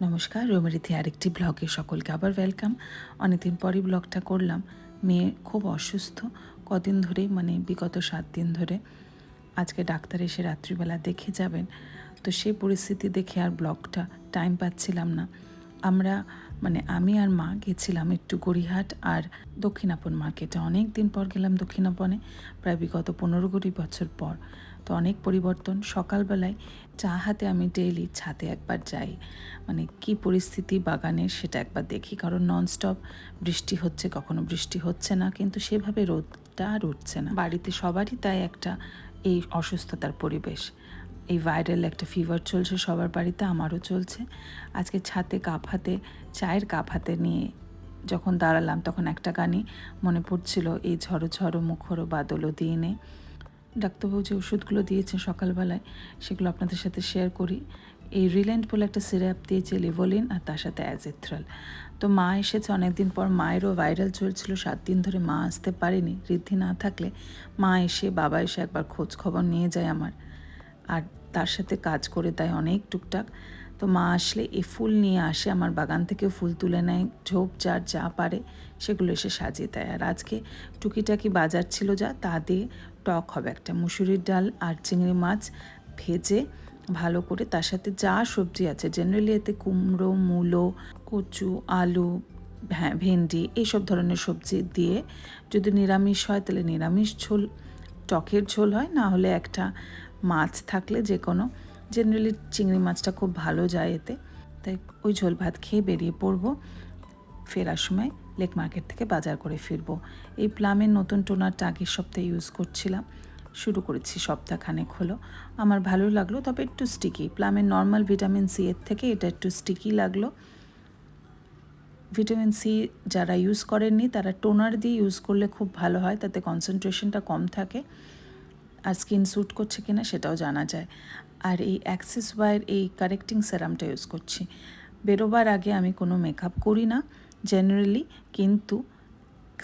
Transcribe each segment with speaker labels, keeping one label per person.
Speaker 1: নমস্কার রোমেরিতে আরেকটি ব্লগে সকলকে আবার ওয়েলকাম অনেকদিন পরই ব্লগটা করলাম। মেয়ে খুব অসুস্থ, কদিন ধরেই মানে বিগত সাত দিন ধরে। আজকে ডাক্তার এসে রাত্রিবেলা দেখে যাবেন। তো সেই পরিস্থিতি দেখে আর ব্লগটা টাইম পাচ্ছিলাম না। আমরা মানে আমি আর মা গেছিলাম একটু গড়িহাট আর দক্ষিণাপন মার্কেটে অনেক দিন পর গেলাম দক্ষিণাপনে, প্রায় বিগত পনেরো কুড়ি বছর পর। তো অনেক পরিবর্তন। সকালবেলায় চা হাতে আমি ডেইলি ছাদে একবার যাই। মানে কি পরিস্থিতি বাগানের সেটা একবার দেখি। কারণ ননস্টপ বৃষ্টি হচ্ছে, কখনো বৃষ্টি হচ্ছে না, কিন্তু সেভাবে রোদটা আর উঠছে না। বাড়িতে সবারই তাই একটা এই অসুস্থতার পরিবেশ। এই ভাইরাল একটা ফিভার চলছে সবার বাড়িতে, আমারও চলছে। আজকে ছাতে কাপ হাতে, চায়ের কাপ হাতে নিয়ে যখন দাঁড়ালাম, তখন একটা গানই মনে পড়ছিল, এই ঝড়ো ঝড়ো মুখরো বাদলও দিয়ে নে ডাক্তারবাবু যে ওষুধগুলো দিয়েছেন সকালবেলায়, সেগুলো আপনাদের সাথে শেয়ার করি। এই রিল্যান্ড বলে একটা সিরাপ দিয়েছে লিভোলিন আর তার সাথে অ্যাজেথ্রাল তো মা এসেছে অনেকদিন পর, মায়েরও ভাইরাল চলছিল, সাত দিন ধরে মা আসতে পারেনি। ঋদ্ধি না থাকলে মা এসে বাবা এসে একবার খোঁজ খবর নিয়ে যায় আমার। আর তার সাথে কাজ করে দেয় অনেক টুকটাক। তো মা আসলে এই ফুল নিয়ে আসে, আমার বাগান থেকেও ফুল তুলে নেয়, ঝোপ যার যা পারে, সেগুলো এসে সাজিয়ে দেয়। আর আজকে টুকিটাকি বাজার ছিল যা, তা দিয়ে টক হবে একটা। মুসুরির ডাল আর চিংড়ি মাছ ভেজে ভালো করে তার সাথে যা সবজি আছে জেনারেলি এতে কুমড়ো, মূলো, কচু, আলু হ্যাঁ ভেন্ডি এইসব ধরনের সবজি দিয়ে যদি নিরামিষ হয় তাহলে নিরামিষ ঝোল, টকের ঝোল হয়। না হলে একটা মাছ থাকলে যে কোনো জেনারেলি চিংড়ি মাছটা খুব ভালো যায় এতে। তাই ওই ঝোল ভাত খেয়ে বেরিয়ে পড়ব। ফেরার সময় লেক মার্কেট থেকে বাজার করে ফিরবো। এই প্লামের নতুন টোনারটা আগের সপ্তাহে ইউজ করছিলাম। শুরু করেছি সপ্তাহখানেক হলো। আমার ভালো লাগল, তবে একটু স্টিকি প্লামের নর্মাল ভিটামিন সি এর থেকে এটা একটু স্টিকি লাগল। ভিটামিন সি যারা ইউজ করেননি, তারা টোনার দিয়ে ইউজ করলে খুব ভালো হয়, তাতে কনসেন্ট্রেশনটা কম থাকে। আর স্কিন স্যুট করছে কিনা সেটাও জানা যায়। আর এই অ্যাক্সিস ওয়াইয়ের এই কারেক্টিং সেরামটা ইউজ করছি। বেরোবার আগে আমি কোনো মেকআপ করি না। জেনারেলি কিন্তু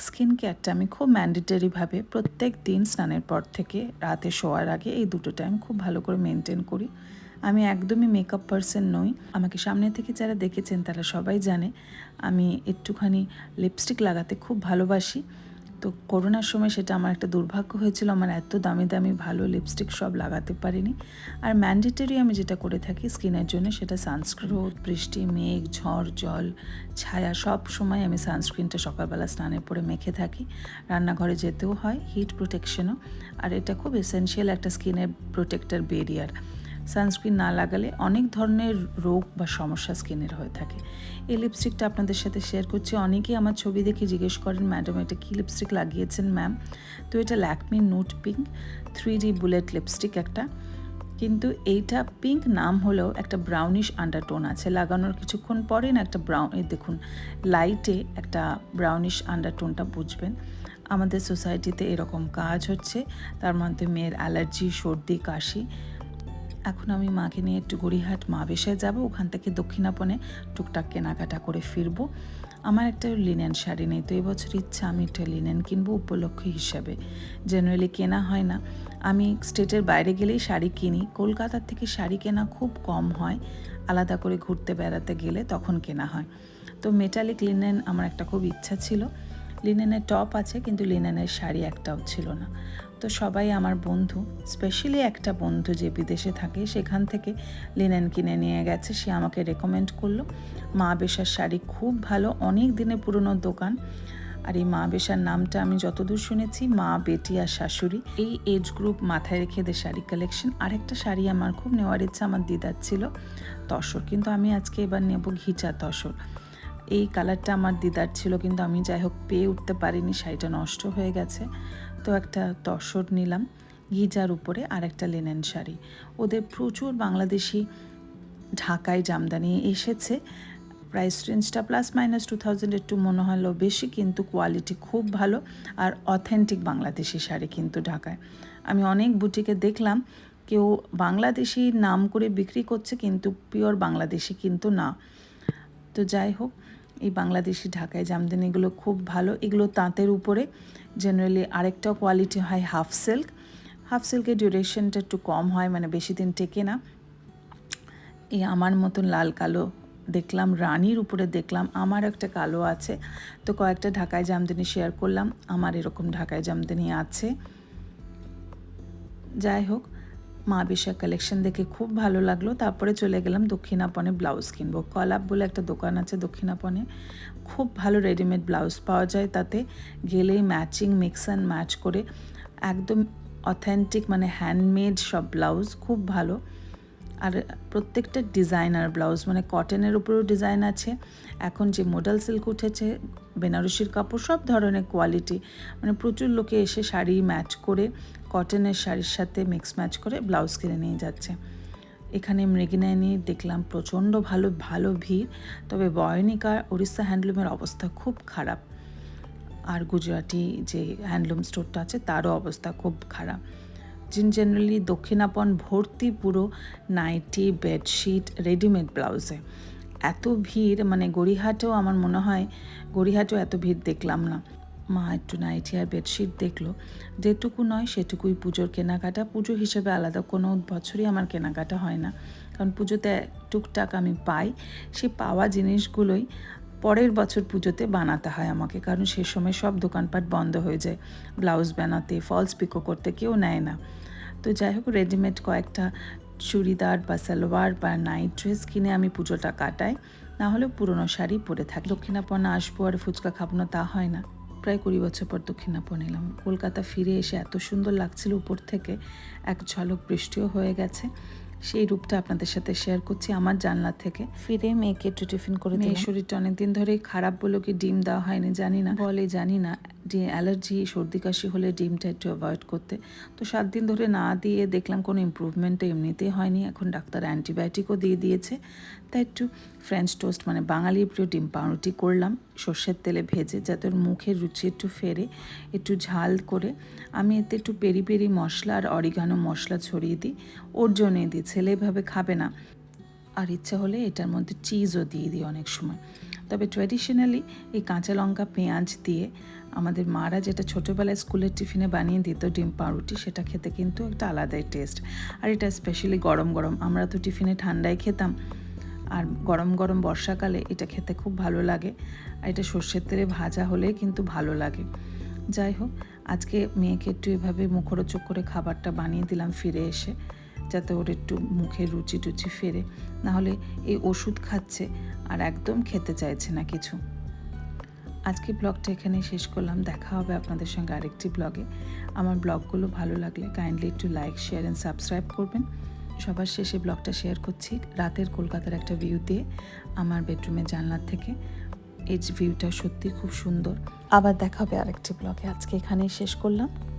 Speaker 1: স্কিন কেয়ারটা আমি খুব ম্যান্ডেটারিভাবে প্রত্যেক দিন স্নানের পর থেকে রাতে শোয়ার আগে এই দুটো টাইম খুব ভালো করে মেনটেন করি। আমি একদমই মেকআপ পারসন নই। আমাকে সামনে থেকে যারা দেখেছেন তারা সবাই জানে, আমি একটুখানি লিপস্টিক লাগাতে খুব ভালোবাসি। তো করোনার সময় সেটা আমার একটা দুর্ভাগ্য হয়েছিল। আমার এত দামি দামি ভালো লিপস্টিক সব লাগাতে পারিনি। আর ম্যান্ডেটরি আমি যেটা করে থাকি স্কিনের জন্য সেটা সানস্ক্রিন রোদ বৃষ্টি, মেঘ, ঝড়, জল, ছায়া সব সময় আমি সানস্ক্রিনটা সকালবেলা স্নানে পরে মেখে থাকি। রান্নাঘরে যেতেও হয় হিট প্রোটেকশনও আর এটা খুব এসেনশিয়াল একটা স্কিনের প্রোটেক্টার বেরিয়ার সানস্ক্রিন না লাগালে অনেক ধরনের রোগ বা সমস্যা স্কিনের হয়ে থাকে। এই লিপস্টিকটা আপনাদের সাথে শেয়ার করছি। অনেকেই আমার ছবি দেখে জিজ্ঞেস করেন ম্যাডাম এটা কী লিপস্টিক লাগিয়েছেন ম্যাম তো এটা Lakme note pink three D bullet lipstick একটা। কিন্তু এইটা পিঙ্ক নাম হলেও একটা ব্রাউনিশ আন্ডারটোন আছে। লাগানোর কিছুক্ষণ পরে না একটা ব্রাউন দেখুন লাইটে একটা ব্রাউনিশ আন্ডারটোনটা বুঝবেন। আমাদের সোসাইটিতে এরকম কাজ হচ্ছে। তার মধ্যে মেয়ের অ্যালার্জি সর্দি, কাশি। এখন আমি মাকে নিয়ে একটু গড়িহাট মা বেশে যাব, ওখান থেকে দক্ষিণাপনে টুকটাক কেনাকাটা করে ফিরবো। আমার একটা লিনেন শাড়ি নেই, তো এবছর ইচ্ছা আমি একটা লিনেন কিনবো উপলক্ষ হিসাবে। জেনারেলি কেনা হয় না। আমি স্টেটের বাইরে গেলেই শাড়ি কিনি। কলকাতার থেকে শাড়ি কেনা খুব কম হয়। আলাদা করে ঘুরতে বেড়াতে গেলে তখন কেনা হয়। তো মেটালিক লিনেন আমার একটা খুব ইচ্ছা ছিল। লিনেনের টপ আছে, কিন্তু লিনেনের শাড়ি একটাও ছিল না। তো সবাই আমার বন্ধু। স্পেশালি একটা বন্ধু যে বিদেশে থাকে, সেখান থেকে লিনেন কিনে নিয়ে গেছে। সে আমাকে রেকমেন্ড করল। মা বেশার শাড়ি খুব ভালো, অনেক দিনের পুরনো দোকান। আর এই মা বেশার নামটা আমি যতদূর শুনেছি, মা, বেটি আর শাশুড়ি। এই এজ গ্রুপ মাথায় রেখে দে শাড়ি কালেকশন আরেকটা শাড়ি আমার খুব নেওয়ার ইচ্ছা আমার দিদার ছিল, তসর। কিন্তু আমি আজকে এবার নেব ঘিচা তসর। এই কালারটা আমার দিদার ছিল, কিন্তু আমি যাই হোক পেয়ে উঠতে পারিনি, শাড়িটা নষ্ট হয়ে গেছে। তো একটা তসর নিলাম গিজার উপরে, আর একটা লিনেন শাড়ি। ওদের প্রচুর বাংলাদেশি, ঢাকায় জামদানি এসেছে। প্রাইস রেঞ্জটা প্লাস মাইনাস টু থাউজেন্ড একটু মনে হলো বেশি, কিন্তু কোয়ালিটি খুব ভালো, আর অথেন্টিক বাংলাদেশি শাড়ি কিন্তু ঢাকায়। আমি অনেক বুটিকে দেখলাম, কেউ বাংলাদেশি নাম করে বিক্রি করছে, কিন্তু পিওর বাংলাদেশি কিন্তু না। তো যাই হোক এই বাংলাদেশি ঢাকায় জামদানিগুলো খুব ভালো। এগুলো তাঁতের উপরে জেনারেলি আরেকটা কোয়ালিটি হয় হাফ সিল্ক হাফ সিল্কের ডিউরেশনটা একটু কম হয় মানে বেশি দিন টেকে না। এই আমার মতন লাল কালো দেখলাম, রানীর উপরে দেখলাম, আমার একটা কালো আছে। তো কয়েকটা ঢাকায় জামদানি শেয়ার করলাম, আমার এরকম ঢাকায় জামদানি আছে। যাই হোক মা বিশা কালেকশন দেখে খুব ভালো লাগল। তারপরে চলে গেলাম দক্ষিণাপনে ব্লাউজ কিনবো। কলাপ বলে একটা দোকান আছে দক্ষিণাপনে খুব ভালো রেডিমেড ব্লাউজ পাওয়া যায় তাতে। গেলেই ম্যাচিং মিক্স অ্যান্ড ম্যাচ করে। একদম অথেন্টিক মানে হ্যান্ডমেড সব ব্লাউজ। খুব ভালো। আর প্রত্যেকটা ডিজাইনার ব্লাউজ মানে কটনের উপরেও ডিজাইন আছে। এখন যে মডেল সিল্ক উঠেছে, বেনারসির কাপড়, সব ধরনের কোয়ালিটি মানে প্রচুর লোকে এসে শাড়ি ম্যাচ করে কটনের শাড়ির সাথে মিক্স ম্যাচ করে ব্লাউজ কিনে নিয়ে যাচ্ছে। এখানে মৃগিনায় নিয়ে দেখলাম প্রচণ্ড ভালো ভালো ভিড়, তবে বয়নিকা উড়িষ্যা হ্যান্ডলুমের অবস্থা খুব খারাপ। আর গুজরাটি যে হ্যান্ডলুম স্টোরটা আছে, তারও অবস্থা খুব খারাপ। জিন জেনারেলি দক্ষিণাপন ভর্তি পুরো নাইটি বেডশিট রেডিমেড ব্লাউজে এত ভিড় মানে গড়িহাটেও আমার মনে হয়, গড়িহাটেও এত ভিড় দেখলাম না। মা একটু নাইটি আর বেডশিট দেখল। যেটুকু নয় সেটুকুই পুজোর কেনাকাটা। পুজো হিসেবে আলাদা কোনো বছরই আমার কেনাকাটা হয় না। কারণ পুজোতে টুকটাক আমি পাই। সে পাওয়া জিনিসগুলোই পরের বছর পুজোতে বানাতে হয় আমাকে, কারণ সে সময় সব দোকানপাট বন্ধ হয়ে যায়। ব্লাউজ বানাতে ফলস পিকো করতে কেউ নেয় না। তো যাই হোক রেডিমেড কয়েকটা চুড়িদার বা সালোয়ার বা নাইট ড্রেস কিনে আমি পুজোটা কাটাই। না হলেও পুরনো শাড়ি পরে থাকি। দক্ষিণাপনা আসব আর ফুচকা খাব না, তা হয় না। প্রায় কুড়ি বছর পর দক্ষিণাপন এলাম। কলকাতা ফিরে এসে এত সুন্দর লাগছিল উপর থেকে। এক ঝলক বৃষ্টিও হয়ে গেছে। সেই রূপটা আপনাদের সাথে শেয়ার করছি আমার জানলা থেকে। ফিরে মেয়েকে একটু টিফিন করে মেয়ের শরীরটা অনেকদিন ধরেই খারাপ বলে কি ডিম দেওয়া হয়নি জানি না। বলে জানি না। যে অ্যালার্জি সর্দি কাশি হলে ডিমটা একটু অ্যাভয়েড করতে। তো সাত দিন ধরে না দিয়ে দেখলাম কোনো ইম্প্রুভমেন্ট এমনিতেই হয়নি। এখন ডাক্তার অ্যান্টিবায়োটিকও দিয়ে দিয়েছে। তাই একটু ফ্রেঞ্চ টোস্ট মানে বাঙালির প্রিয় ডিম পাউরুটি করলাম। সর্ষের তেলে ভেজে, যাতে ওর মুখের রুচি একটু ফেরে, একটু ঝাল করে, আমি এতে একটু পেরি পেরি মশলা আর অরিগানো মশলা ছড়িয়ে দিই। ওর জন্যই দিই, ছেলে এভাবে খাবে না। আর ইচ্ছা হলে এটার মধ্যে চিজও দিয়ে দিই অনেক সময়। তবে ট্র্যাডিশনালি এই কাঁচা লঙ্কা, পেঁয়াজ দিয়ে আমাদের মারা যেটা ছোটোবেলায় স্কুলের টিফিনে বানিয়ে দিত ডিম পাউরুটি, সেটা খেতে কিন্তু একটা আলাদাই টেস্ট আর এটা স্পেশালি গরম গরম, আমরা তো টিফিনে ঠান্ডায় খেতাম। আর গরম গরম বর্ষাকালে এটা খেতে খুব ভালো লাগে। আর এটা সর্ষের তেলে ভাজা হলে কিন্তু ভালো লাগে। যাই হোক, আজকে মেয়েকে একটু এভাবে মুখরোচক করে খাবারটা বানিয়ে দিলাম ফিরে এসে, যাতে ওর একটু মুখে রুচি টুচি ফেরে। নাহলে এই ওষুধ খাচ্ছে আর একদম খেতে চাইছে না কিছু। আজকে ব্লগটা এখানে শেষ করলাম। দেখা হবে আপনাদের সঙ্গে আরেকটি ব্লগে। আমার ব্লগগুলো ভালো লাগলে কাইন্ডলি একটু লাইক, শেয়ার অ্যান্ড সাবস্ক্রাইব করবেন। সবার শেষে ব্লগটা শেয়ার করছি রাতের কলকাতার একটা ভিউ দিয়ে আমার বেডরুমের জানলার থেকে। এই ভিউটা সত্যি খুব সুন্দর। আবার দেখা হবে আরেকটি ব্লগে। আজকে এখানেই শেষ করলাম।